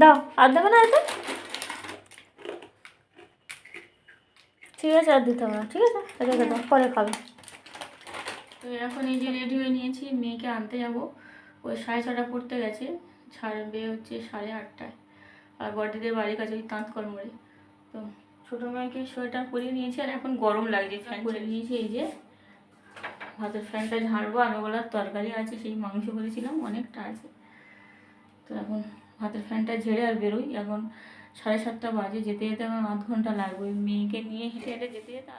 দাও, আর দেবে না এতে? ঠিক আছে, আর দিতে হবে না, ঠিক আছে? রেখে দাও, পরে খাবে। তো এখন এই যে রেডি হয়ে নিয়েছি, মেয়েকে আনতে যাব। ওই সাড়ে ছটা পড়তে গেছে, ছাড়বে হচ্ছে সাড়ে আটটায়। আর বডিদের বাড়ির কাছে ওই তাঁতকল মোড়ে। তো ছোটো মেয়েকে সোয়েটার পরিয়ে নিয়েছি আর এখন গরম লাগছে ফ্যান করে নিয়েছি এই যে ভাতের ফ্যানটা ঝাড়বো ওগুলোর তরকারি আছে সেই মাংস করেছিলাম অনেকটা আছে। তো এখন ভাতের ফ্যানটা ঝেড়ে আর বেরোই এখন সাড়ে সাতটা বাজে যেতে যেতে আমার আধ ঘণ্টা লাগবে। ওই মেয়েকে নিয়ে হেঁটে হেঁটে যেতে যেতে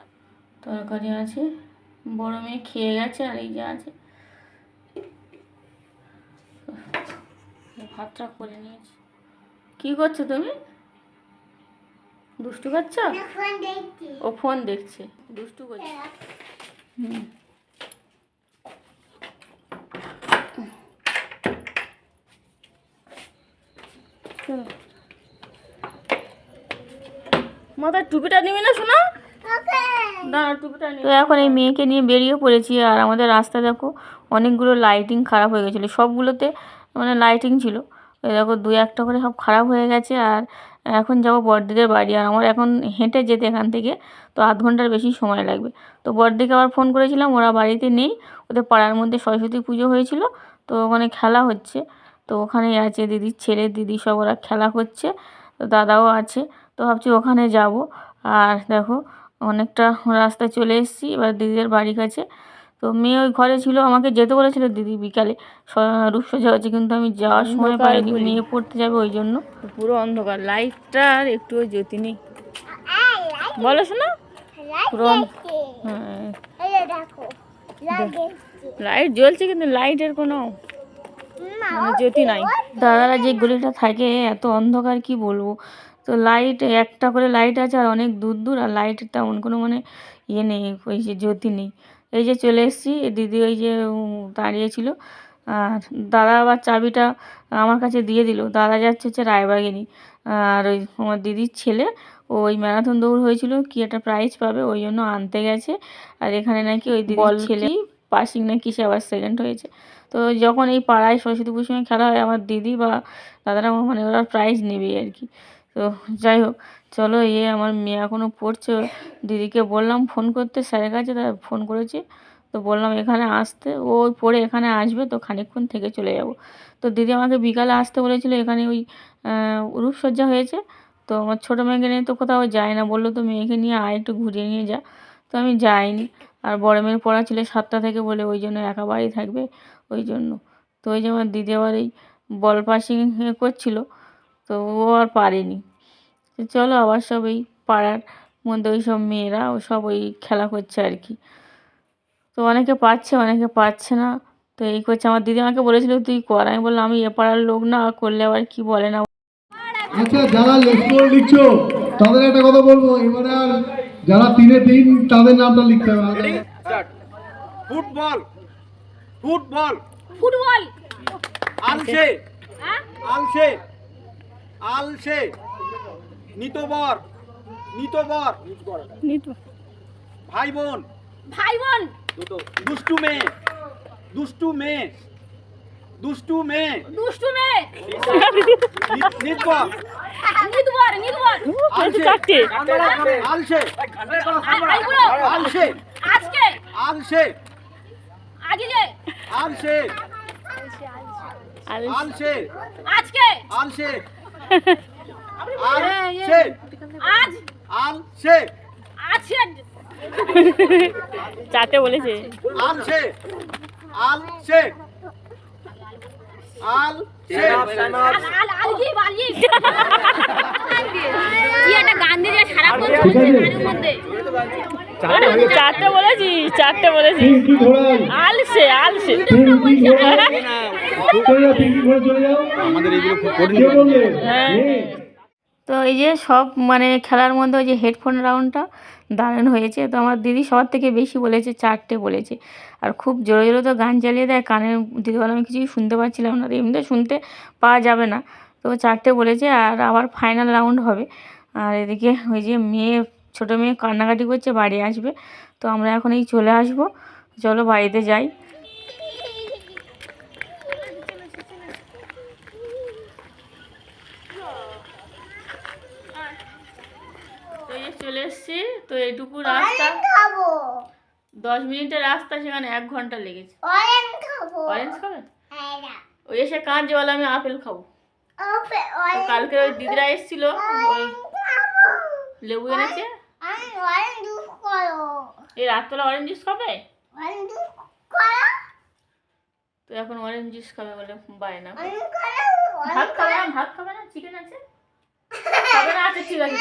তরকারি আছে বড় মেয়ে খেয়ে গেছে আর এই যে আছে। ভাতটা করে নিয়েছি। কী করছ তুমি? দুষ্টু করছ? ও ফোন দেখছে দুষ্টু করছে। হুম। চলো। মাথার টুপিটা নিবি না শোনা দাঁড়া তো এখন এই মেয়েকে নিয়ে বেরিয়ে পড়েছি আর আমাদের রাস্তা দেখো অনেকগুলো লাইটিং খারাপ হয়ে গেছিল। সবগুলোতে মানে লাইটিং ছিল। দেখো দু একটা করে সব খারাপ হয়ে গেছে আর এখন যাব বড়দিদের বাড়ি আর আমার এখন হেঁটে যেতে এখান থেকে, তো আধ ঘণ্টার বেশি সময় লাগবে। তো বড়দিকে আবার ফোন করেছিলাম, ওরা বাড়িতে নেই, ওদের পাড়ার মধ্যে সরস্বতী পুজো হয়েছিল, তো ওখানে খেলা হচ্ছে। তো ওখানেই আছে দিদির ছেলে, দিদি সব ওরা খেলা করছে, তো দাদাও আছে, তো ভাবছি ওখানে যাব। আর দেখো, অনেকটা রাস্তায় চলে এসেছি, এবার দিদিদের বাড়ির কাছে। তো মেয়ে ওই ঘরে ছিল আমাকে যেতে বলেছিল দিদি বিকালে রূপসজ্জা হচ্ছে কিন্তু আমি যাওয়ার সময় পাইনি মেয়ে পড়তে যাবে ওই জন্য। পুরো অন্ধকার লাইটটা আর একটুও জ্যোতি নেই বলো শোনা। পুরো হ্যাঁ। লাইট জ্বলছে কিন্তু লাইটের কোনো মানে জ্যোতি নাই। দাদারা যে গলিটা থাকে এত অন্ধকার কি বলব? তো লাইট একটা করে লাইট আছে আর অনেক দূর দূর আর লাইটের তেমন কোনো মানে ইয়ে নেই ওই যে জ্যোতি নেই। এই যে চলে এসেছি দিদি ওই যে দাঁড়িয়েছিল আর দাদা আবার চাবিটা আমার কাছে দিয়ে দিল। দাদা যাচ্ছে হচ্ছে রায়বাগিনী আর ওই আমার দিদির ছেলে ওই ম্যারাথন দৌড় হয়েছিল কি একটা প্রাইজ পাবে ওই জন্য আনতে গেছে। আর এখানে নাকি ওই দিদির ছেলে পাসিং না কিসে আবার সেকেন্ড হয়েছে। তো যখন এই পাড়ায় সরস্বতী পুজোর সময় খেলা হয় আমার দিদি বা দাদারা মানে ওরা প্রাইজ নেবে আর কি। তো যাই হোক, চলো ইয়ে আমার মেয়ে এখনও পড়ছে। দিদিকে বললাম ফোন করতে, স্যারের কাছে তাই ফোন করেছি। তো বললাম এখানে আসতে, ও পড়ে এখানে আসবে তো খানিকক্ষণ থেকে চলে যাব। তো দিদি আমাকে বিকালে আসতে বলেছিল, এখানে ওই রূপসজ্জা হয়েছে। তো আমার ছোটো মেয়েকে নিয়ে তো কোথাও যায় না, বলল তো মেয়েকে নিয়ে আয়, একটু ঘুরিয়ে নিয়ে যা। তো আমি যাইনি। আর বড় মেয়ের পড়া ছিল সাতটা থেকে বলে ওই জন্য একা বাড়ি থাকবে ওই জন্য। তো ওই যে আমার দিদি আবার এই বল পাসিং করছিল। তো ও আর পারেনি। তো চলো আবার সব এই পাড়ার মধ্যে ওই সব মেয়েরা ও সব ওই খেলা করছে আর কি। তো অনেকে পাচ্ছে অনেকে পাচ্ছে না। তো এই করছে। আমার দিদি আমাকে বলেছিল তুই কর। আমি বললাম আমি এ পাড়ার লোক না করলে আবার কি বলে না? আচ্ছা যারা লেখপড় লিখছো তাদের একটা কথা বলব। এবারে আর যারা তিনে তিন তাদের নামটা লিখতে হবে ফুটবল ফুটবল। ফুটবল। আলসে আলসে। আলসে। নিতবর। নিতবর। ভাই বোন ভাই বোন দুষ্টু মেয়ে। দুষ্টু মেয়ে। দুষ্টু মেয়ে। দুষ্টু মেয়ে। নিতবর। নিদবর নিদবর আলসে। আলসে। আলসে। আজকে। আলসে। আজকে আলসে। আলসে। আজকে। আলসে। আছে চারটে বলেছে। চারটে বলেছি চারটে বলেছি। আলসে আলসে আমাদের এইগুলো খুব কে হ্যাঁ। তো এই যে সব মানে খেলার মধ্যে ওই যে হেডফোন রাউন্ডটা দারুণ হয়েছে। তো আমার দিদি সবার থেকে বেশি বলেছে চারটে বলেছে। আর খুব জোরে জোরে তো গান চালিয়ে দেয় কানের দিদি বলে আমি কিছুই শুনতে পাচ্ছিলাম না। এমনিতে শুনতে পাওয়া যাবে না। তো চারটে বলেছে আর আবার ফাইনাল রাউন্ড হবে। আর এদিকে ওই যে মেয়ে ছোটো মেয়ে কান্নাকাটি করছে বাড়ি আসবে। তো আমরা এখন এই চলে আসব। চলো বাড়িতে যাই তো এই যে চলে এসছি তো এইটুকু রাস্তা। দশ মিনিটের রাস্তা সেখানে এক ঘণ্টা লেগেছে। অরেঞ্জ খাবে। ওই এসে কাঁদছে বলে আমি আপেল খাব। কালকে ওই দিদিরা এসেছিল ওই লেবু এনেছে। এই রাত্রে অরেঞ্জ জুস খাবে? তো এখন অরেঞ্জ জুস খাবে বলে বায়না ভাত খাবে না? ভাত খাবে না? চিকেন আছে? খাবে না? আছে ঠিক আছে।